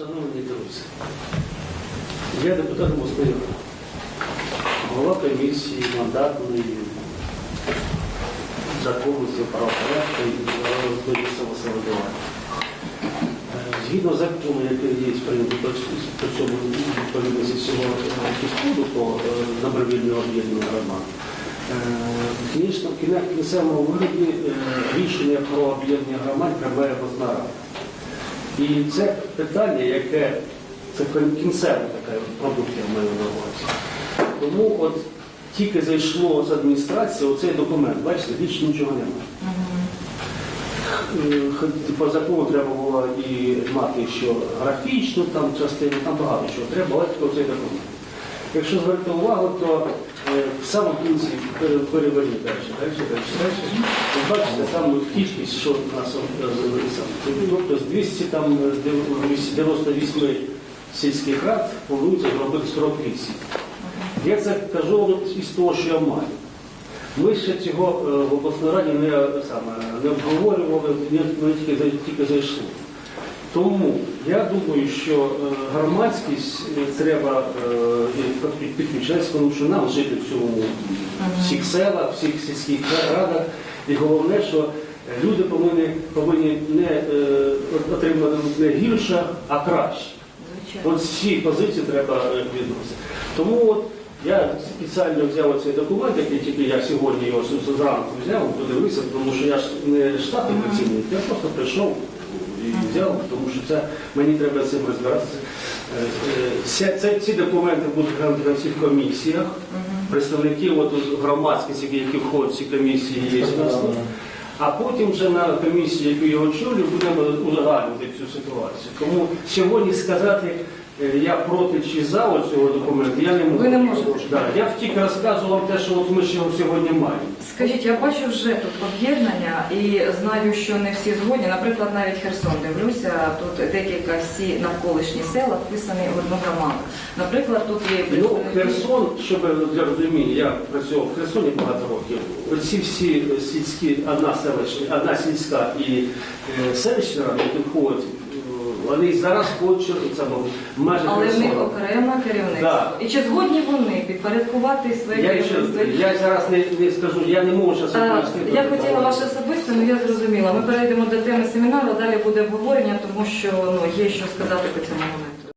Шановні друзі, я депутат обласної голова комісії мандатної законності правопорядку і розбору самосамоврядування. Е, Згідно закону, який є прийнятий по цьому відповідності цього підходу по е, добровільному об'єднанню громад, е, в кінцевому вигляді рішення про об'єднання громад приймає обласна рада. І це питання, яке це кінцева така продукт, я маю на увазі. Тому от тільки зайшло з адміністрації оцей документ, бачите, більше нічого немає. Е, По закону треба було і мати що графічну там частину, там багато чого. Треба бачити оцей документ. Якщо звернути увагу, то е, в самому кінці пере- переверніть далі, далі, далі, далі. Бачите, там кількість, що у нас е. Тобто з 200 там, з 98 сільських рад планується зробити 48. Я це кажу із того, що я маю. Ми ще цього е, в обласній раді не, саме, не обговорювали, не, не тільки, тільки зайшли. Тому я думаю, що е, громадськість е, треба підключатися, тому що нам жити в цьому всіх селах, всіх сільських радах. І головне, що люди повинні, повинні не е, отримати не гірше, а краще. Звичайно. От всі позиції треба е, відносити. Тому от я спеціально взяв цей документ, який тільки я сьогодні його зранку взяв, подивився, тому що я ж не штатний працівник, я просто прийшов і взяв, тому що це мені треба з цим розбиратися. Е, е, це- ці документи будуть глянути на всіх комісіях. Представники от, громадськості, які входять в ці комісії, є у нас. тут. А потім вже на комісії, яку я очолюю, будемо узагальнити цю ситуацію. Тому сьогодні сказати, я проти чи за цього документу, я не можу. Ви не можете. Да, я тільки розказував те, що от ми ще сьогодні маємо. Скажіть, я бачу вже тут об'єднання і знаю, що не всі згодні. Наприклад, навіть Херсон дивлюся, тут декілька всі навколишні села вписані в одну громаду. Наприклад, тут є Ну, Херсон, щоб для розуміння, я працював в Херсоні багато років. Ці всі сільські, одна селищна, одна сільська і е, селищна рада, які входять, е, вони зараз хочуть це майже але в них окреме керівництво. Да. І чи згодні вони підпорядкувати своє Я, ще, я зараз не, не скажу, я не можу зараз Е, пояснити. Я хотіла ваше особисте, але я зрозуміла. Ми перейдемо до теми семінару, далі буде обговорення, тому що ну, є що сказати по цьому моменту.